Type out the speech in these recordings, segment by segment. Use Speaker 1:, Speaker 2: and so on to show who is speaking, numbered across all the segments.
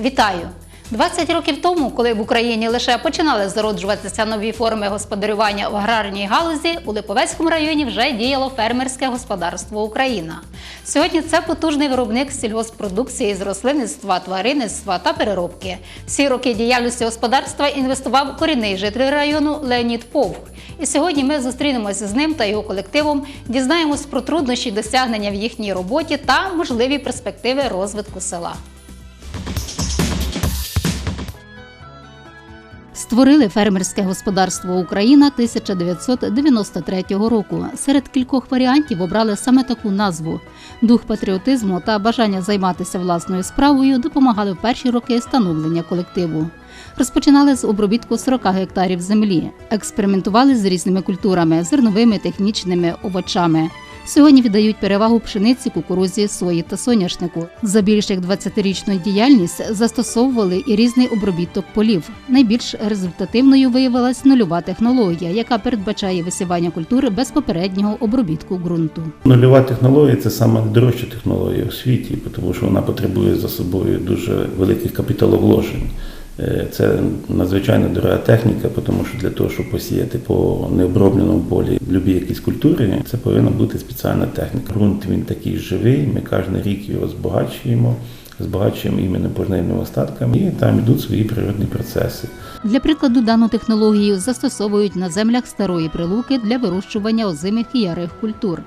Speaker 1: Вітаю! 20 років тому, коли в Україні лише починали зароджуватися нові форми господарювання в аграрній галузі, у Липовецькому районі вже діяло фермерське господарство Україна. Сьогодні це потужний виробник сільгоспродукції з рослинництва, тваринництва та переробки. Всі роки діяльності господарства інвестував корінний житель району Леонід Повх. І сьогодні ми зустрінемося з ним та його колективом, дізнаємось про труднощі досягнення в їхній роботі та можливі перспективи розвитку села. Створили фермерське господарство Україна 1993 року. Серед кількох варіантів обрали саме таку назву. Дух патріотизму та бажання займатися власною справою допомагали в перші роки становлення колективу. Розпочинали з обробітку 40 гектарів землі, експериментували з різними культурами, зерновими, технічними, овочами. Сьогодні віддають перевагу пшениці, кукурузі, сої та соняшнику. За більш як 20-річну діяльність застосовували і різний обробіток полів. Найбільш результативною виявилась нульова технологія, яка передбачає висівання культури без попереднього обробітку ґрунту.
Speaker 2: Нульова технологія це саме найдорожча технологія у світі, тому що вона потребує за собою дуже великих капіталовложень. Е, Це надзвичайно дорога техніка, тому що для того, щоб посіяти по необробленому полі любі якісь культури, це повинна бути спеціальна техніка. Грунт він такий живий, ми кожен рік його збагачуємо, збагачуємо іменно пожнивними остатками, і там йдуть свої природні процеси.
Speaker 1: Для прикладу, дану технологію застосовують на землях старої прилуки для вирощування озимих і ярих культур.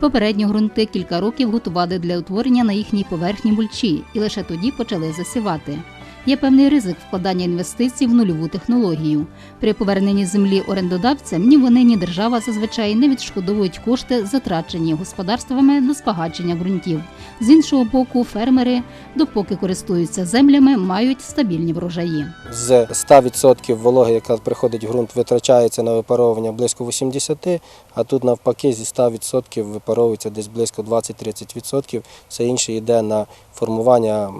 Speaker 1: Попередні ґрунти кілька років готували для утворення на їхній поверхні мульчі і лише тоді почали засівати. Є певний ризик вкладання інвестицій в нульову технологію. При поверненні землі орендодавцям ні вони, ні держава зазвичай не відшкодовують кошти, затрачені господарствами на збагачення ґрунтів. З іншого боку, фермери, допоки користуються землями, мають стабільні врожаї.
Speaker 3: З 100% вологи, яка приходить в ґрунт, витрачається на випаровування близько 80%, а тут навпаки зі 100% випаровується десь близько 20-30%. Все інше йде на формування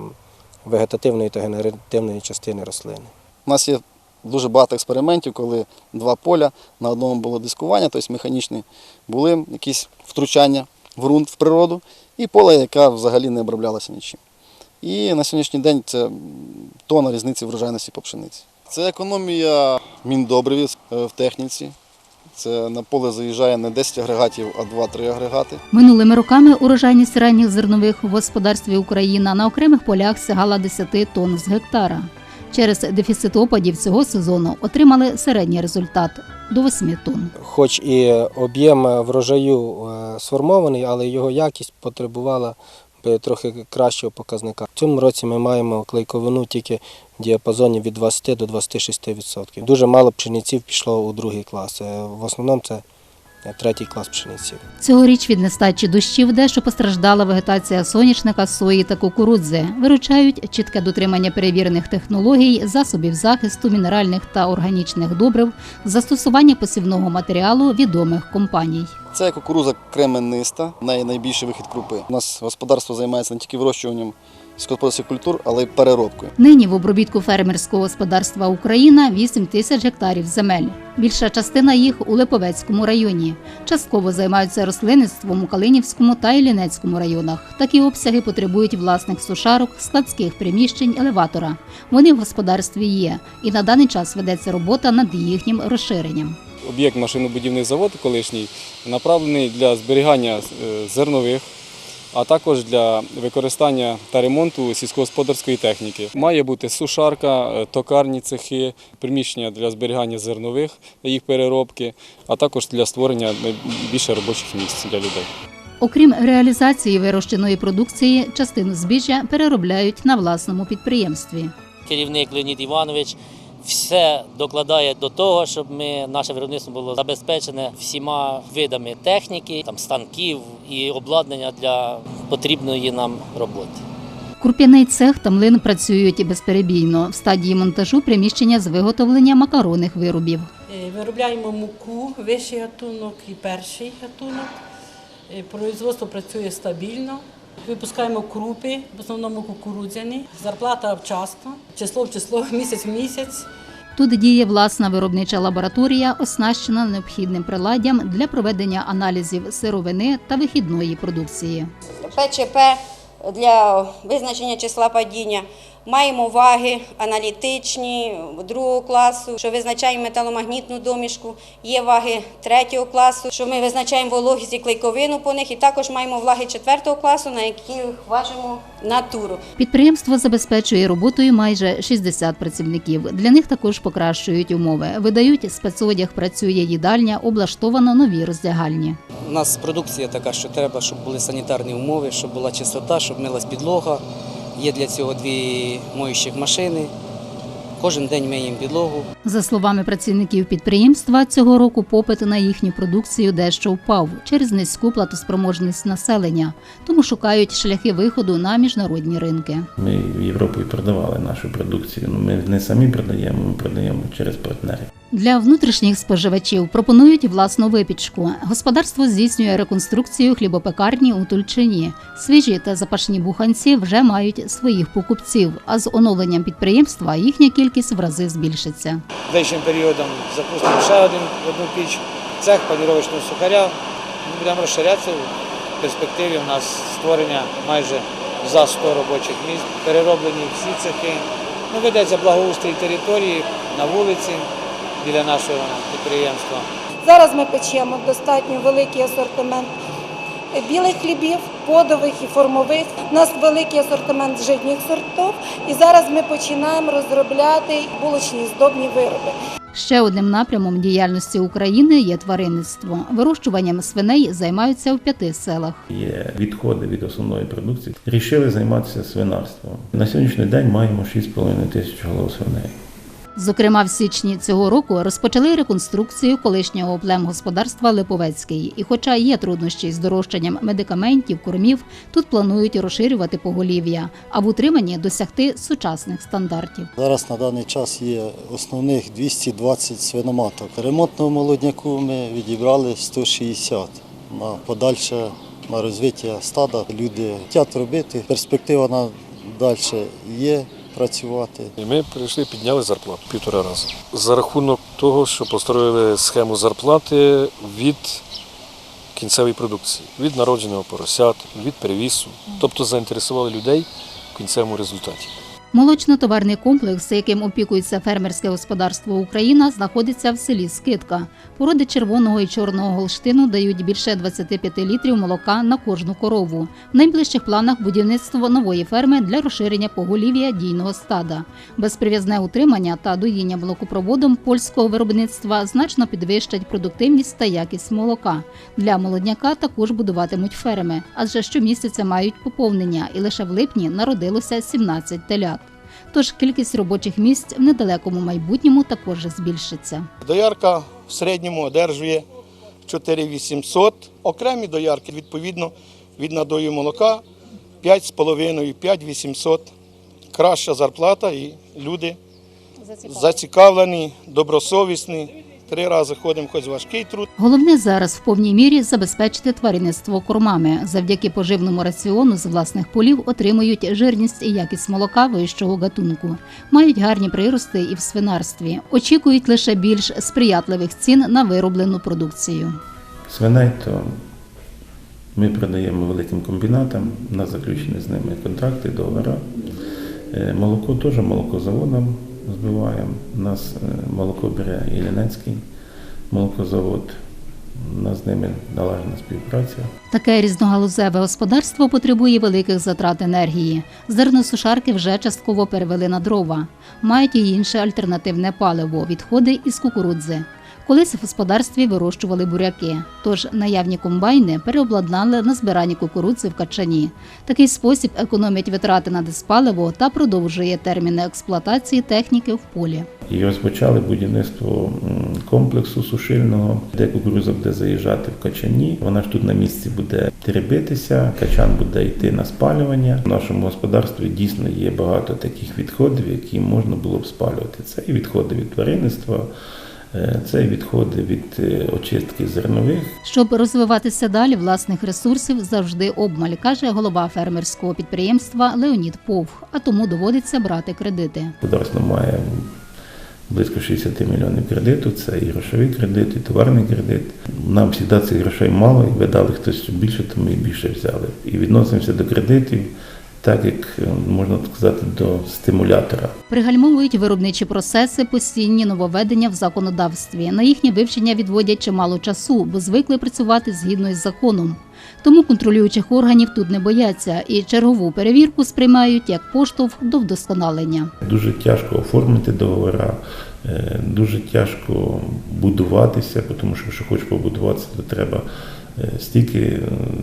Speaker 3: вегетативної та генеративної частини рослини.
Speaker 4: У нас є дуже багато експериментів, коли два поля на одному було дискування, тобто механічні, були якісь втручання в ґрунт, в природу, і поле, яке взагалі не оброблялося нічим. І на сьогоднішній день це тонна різниці врожайності по пшениці. Це економія міндобривів е, в техніці. Це на поле заїжджає не 10 агрегатів, а 2-3 агрегати.
Speaker 1: Минулими роками урожайність ранніх зернових в господарстві Україна на окремих полях сягала 10 тонн з гектара. Через дефіцит опадів цього сезону отримали середній результат до 8 тонн.
Speaker 3: Хоч і об'єм врожаю е, сформований, але його якість потребувала трохи кращого показника. В цьому році ми маємо клейковину тільки в діапазоні від 20 до 26%. Дуже мало пшениців пішло у другий клас. Е, В основному це е, третій клас пшениці.
Speaker 1: Цьогоріч від нестачі дощів дещо постраждала вегетація соняшника, сої та кукурудзи. Виручають чітке дотримання перевірених технологій, засобів захисту, мінеральних та органічних добрив, застосування посівного матеріалу відомих компаній.
Speaker 4: Це кукуруза кремениста, в неї найбільший вихід крупи. У нас господарство займається не тільки вирощуванням сільськогосподарських культур, але й переробкою.
Speaker 1: Нині в обробітку фермерського господарства Україна 8 тисяч гектарів земель. Більша частина їх у Липовецькому районі. Частково займаються рослинництвом у Калинівському та Іллінецькому районах. Такі обсяги потребують власних сушарок, складських приміщень, елеватора. Вони в господарстві є, і на даний час ведеться робота над їхнім розширенням.
Speaker 5: Об'єкт машинобудівний завод колишній направлений для зберігання е, зернових, а також для використання та ремонту сільськогосподарської техніки. Має бути сушарка, е, токарні цехи, приміщення для зберігання зернових, їх переробки, а також для створення більше робочих місць для людей.
Speaker 1: Окрім реалізації вирощеної продукції, частину збіжжя переробляють на власному підприємстві.
Speaker 6: керівник Леонід Іванович все докладає до того, щоб ми, наше виробництво було забезпечене всіма видами техніки, там, станків і обладнання для потрібної нам роботи.
Speaker 1: Курп'яний цех та млин працюють безперебійно в стадії монтажу приміщення з виготовлення макаронних виробів.
Speaker 7: Е, Виробляємо муку, вищий гатунок і перший гатунок. Е, Производство працює стабільно. Випускаємо крупи, в основному кукурудзяні. Зарплата вчасно, число в число, місяць в місяць.
Speaker 1: Тут діє власна виробнича лабораторія, оснащена необхідним приладдям для проведення аналізів сировини та вихідної продукції.
Speaker 8: ПЧП для визначення числа падіння, Маємо ваги аналітичні другого класу, що визначаємо металомагнітну домішку. Є ваги третього класу, що ми визначаємо вологість і клейковину по них. І також маємо ваги четвертого класу, на яких важимо натуру.
Speaker 1: Підприємство забезпечує роботою майже 60 працівників. Для них також покращують умови. Видають спецодяг, працює їдальня, облаштовано нові роздягальні.
Speaker 9: У нас продукція така, що треба, щоб були санітарні умови, щоб була чистота, щоб милась підлога. Є для цього дві моющих машини. Кожен день миємо підлогу.
Speaker 1: За словами працівників підприємства, цього року попит на їхню продукцію дещо впав через низьку платоспроможність населення, тому шукають шляхи виходу на міжнародні ринки.
Speaker 2: Ми в Європу і продавали нашу продукцію. Ну, ми не самі продаємо, ми продаємо через партнерів.
Speaker 1: Для внутрішніх споживачів пропонують власну випічку. Господарство здійснює реконструкцію хлібопекарні у Тульчині. Свіжі та запашні буханці вже мають своїх покупців. А з оновленням підприємства їхня кількість в рази збільшиться.
Speaker 10: Ближчим періодом запустимо ще один одну піч, цех паніровочного сухаря. Ми будемо розширятися в перспективі. У нас створення майже за 100 робочих місць, перероблені всі цехи. Ну, ведеться благоустрій території на вулиці біля нашого підприємства.
Speaker 11: Зараз ми печемо достатньо великий асортимент білих хлібів, подових і формових. У нас великий асортимент житніх сортів, і зараз ми починаємо розробляти булочні здобні вироби.
Speaker 1: Ще одним напрямом діяльності України є тваринництво. Вирощуванням свиней займаються в п'яти селах.
Speaker 2: Є відходи від основної продукції. Рішили займатися свинарством. На сьогоднішній день маємо 6,5 тисяч голов свиней.
Speaker 1: Зокрема, в січні цього року розпочали реконструкцію колишнього племгосподарства Липовецький. І, хоча є труднощі з дорожчанням медикаментів, кормів, тут планують розширювати поголів'я, а в утриманні досягти сучасних стандартів.
Speaker 12: Зараз на даний час є основних 220 свиноматок. Ремонтного молодняку ми відібрали 160 на подальше на розвиття стада. Люди хочуть робити. Перспектива на далі є працювати.
Speaker 13: І ми прийшли, підняли зарплату півтора рази. За рахунок того, що построїли схему зарплати від кінцевої продукції, від народженого поросят, від перевісу, Тобто заінтересували людей в кінцевому результаті.
Speaker 1: Молочно-товарний комплекс, яким опікується фермерське господарство Україна, знаходиться в селі Скидка. Породи червоного і чорного голштину дають більше 25 літрів молока на кожну корову. В найближчих планах будівництво нової ферми для розширення поголів'я дійного стада. Безприв'язне утримання та доїння молокопроводом польського виробництва значно підвищать продуктивність та якість молока. Для молодняка також будуватимуть ферми, адже щомісяця мають поповнення, і лише в липні народилося 17 телят. Тож кількість робочих місць в недалекому майбутньому також збільшиться.
Speaker 10: Доярка в середньому одержує 4800. Окремі доярки, відповідно, від надою молока 5,5-5800. Краща зарплата і люди зацікавлені, добросовісні. Три рази ходимо, хоч важкий труд.
Speaker 1: Головне зараз в повній мірі забезпечити тваринництво кормами. Завдяки поживному раціону з власних полів отримують жирність і якість молока вищого гатунку. Мають гарні прирости і в свинарстві. Очікують лише більш сприятливих цін на вироблену продукцію.
Speaker 2: Свиней то ми продаємо великим комбінатам, на заключені з ними контракти, договори. Е, Молоко теж молокозаводом збиваємо. У нас е, молоко бере Іллінецький молокозавод. У нас з ними належна співпраця.
Speaker 1: Таке різногалузеве господарство потребує великих затрат енергії. Зерносушарки вже частково перевели на дрова. Мають і інше альтернативне паливо відходи із кукурудзи. Колись в господарстві вирощували буряки, тож наявні комбайни переобладнали на збиранні кукурудзи в качані. Такий спосіб економить витрати на диспаливо та продовжує терміни експлуатації техніки в полі.
Speaker 2: І розпочали будівництво комплексу сушильного, де кукуруза буде заїжджати в качані. Вона ж тут на місці буде теребитися, качан буде йти на спалювання. В нашому господарстві дійсно є багато таких відходів, які можна було б спалювати. Це і відходи від тваринництва, це відходи від е, очистки зернових.
Speaker 1: Щоб розвиватися далі, власних ресурсів завжди обмаль, каже голова фермерського підприємства Леонід Повх, а тому доводиться брати кредити.
Speaker 2: Господарство має близько 60 мільйонів кредиту. Це і грошовий кредит, і товарний кредит. Нам завжди цих грошей мало, і ви дали хтось більше, то ми і більше взяли. І відносимося до кредитів так як е, можна сказати, до стимулятора.
Speaker 1: Пригальмовують виробничі процеси, постійні нововведення в законодавстві. На їхнє вивчення відводять чимало часу, бо звикли працювати згідно із законом. Тому контролюючих органів тут не бояться і чергову перевірку сприймають як поштовх до вдосконалення.
Speaker 2: Дуже тяжко оформити договори, е, дуже тяжко будуватися, тому що якщо хочеш побудуватися, то треба стільки е,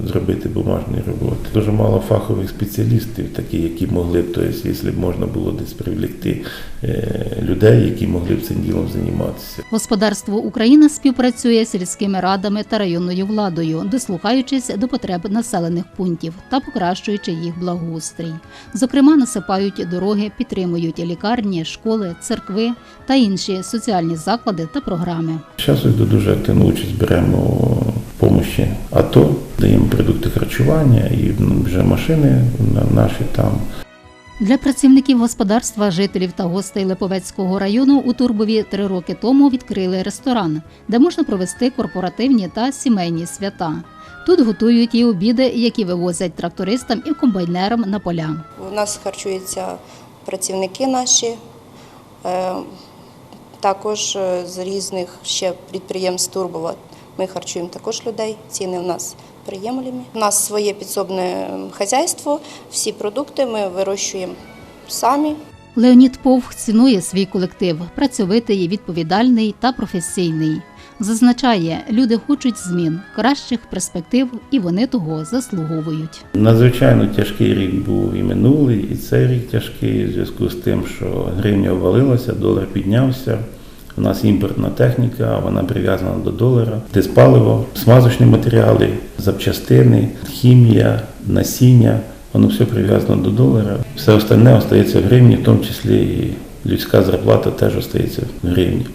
Speaker 2: зробити бумажної роботи. Дуже мало фахових спеціалістів, такі, які могли б, тобто, якщо б можна було десь привлекти е, людей, які могли б цим ділом займатися.
Speaker 1: Господарство Україна співпрацює з сільськими радами та районною владою, дослухаючись до потреб населених пунктів та покращуючи їх благоустрій. Зокрема, насипають дороги, підтримують лікарні, школи, церкви та інші соціальні заклади та програми.
Speaker 2: Зараз дуже активну участь беремо в помощі АТО, даємо продукти харчування і вже машини наші там.
Speaker 1: Для працівників господарства, жителів та гостей Липовецького району у Турбові три роки тому відкрили ресторан, де можна провести корпоративні та сімейні свята. Тут готують і обіди, які вивозять трактористам і комбайнерам на поля.
Speaker 14: У нас харчуються працівники наші, е, також е, з різних ще підприємств Турбова. Ми харчуємо також людей. Ціни у нас приємлемі. У нас своє підсобне хазяйство, всі продукти ми вирощуємо самі.
Speaker 1: Леонід Повх цінує свій колектив, працьовитий, відповідальний та професійний. Зазначає, люди хочуть змін, кращих перспектив, і вони того заслуговують.
Speaker 2: Надзвичайно тяжкий рік був і минулий, і цей рік тяжкий в зв'язку з тим, що гривня обвалилася, долар піднявся. У нас імпортна техніка, вона прив'язана до долара. Диспаливо, смазочні матеріали, запчастини, хімія, насіння. Воно все прив'язано до долара. Все остальне остається в гривні, в тому числі і людська зарплата теж остається в гривні.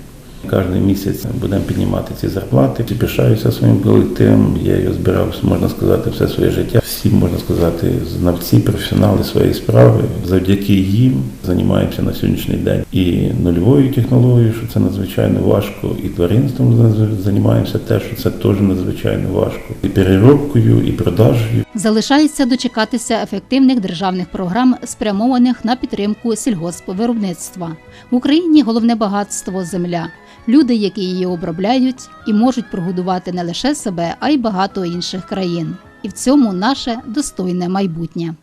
Speaker 2: Кожен місяць будемо піднімати ці зарплати. Пишаюся своїм колективом. Я його збирав, можна сказати, все своє життя. Всі, можна сказати, знавці, професіонали своєї справи. Завдяки їм займаємося на сьогоднішній день і нульовою технологією, що це надзвичайно важко, і тваринством займаємося теж, що це теж надзвичайно важко. І переробкою, і продажею.
Speaker 1: Залишається дочекатися ефективних державних програм, спрямованих на підтримку сільгоспвиробництва. В Україні головне багатство земля. Люди, які її обробляють і можуть прогодувати не лише себе, а й багато інших країн. І в цьому наше достойне майбутнє.